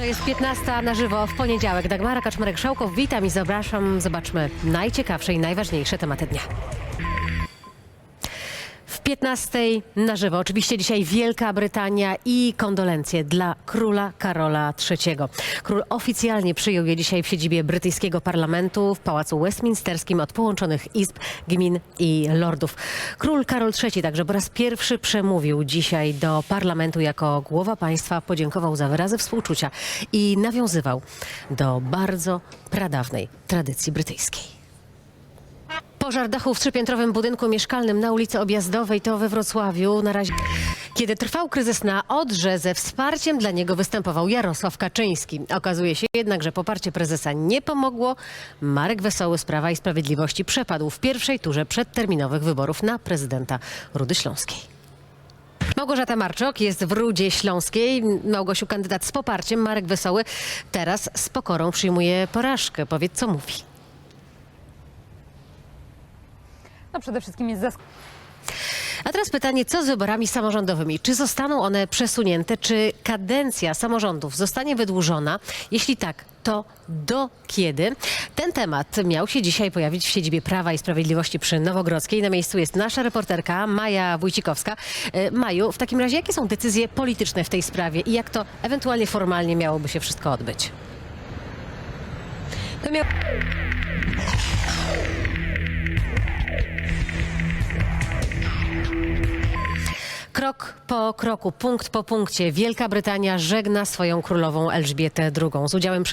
To jest 15 na żywo w poniedziałek. Dagmara Kaczmarek-Szałkow, witam i zapraszam. Zobaczmy najciekawsze i najważniejsze tematy dnia. W 15 na żywo. Oczywiście dzisiaj Wielka Brytania i kondolencje dla króla Karola III. Król oficjalnie przyjął je dzisiaj w siedzibie brytyjskiego parlamentu w Pałacu Westminsterskim od połączonych izb, gmin i lordów. Król Karol III także po raz pierwszy przemówił dzisiaj do parlamentu jako głowa państwa, podziękował za wyrazy współczucia i nawiązywał do bardzo pradawnej tradycji brytyjskiej. Pożar dachu w trzypiętrowym budynku mieszkalnym na ulicy Objazdowej to we Wrocławiu. Na razie, kiedy trwał kryzys na Odrze, ze wsparciem dla niego występował Jarosław Kaczyński. Okazuje się jednak, że poparcie prezesa nie pomogło. Marek Wesoły z Prawa i Sprawiedliwości przepadł w pierwszej turze przedterminowych wyborów na prezydenta Rudy Śląskiej. Małgorzata Marczok jest w Rudzie Śląskiej. Małgosiu, kandydat z poparciem, Marek Wesoły teraz z pokorą przyjmuje porażkę. Powiedz, co mówi. No przede wszystkim jest zaskoczony. A teraz pytanie, co z wyborami samorządowymi? Czy zostaną one przesunięte? Czy kadencja samorządów zostanie wydłużona? Jeśli tak, to do kiedy? Ten temat miał się dzisiaj pojawić w siedzibie Prawa i Sprawiedliwości przy Nowogrodzkiej. Na miejscu jest nasza reporterka Maja Wójcikowska. E, Maju, w takim razie jakie są decyzje polityczne w tej sprawie i jak to ewentualnie formalnie miałoby się wszystko odbyć? To miał... Krok po kroku, punkt po punkcie, Wielka Brytania żegna swoją królową Elżbietę II z udziałem przed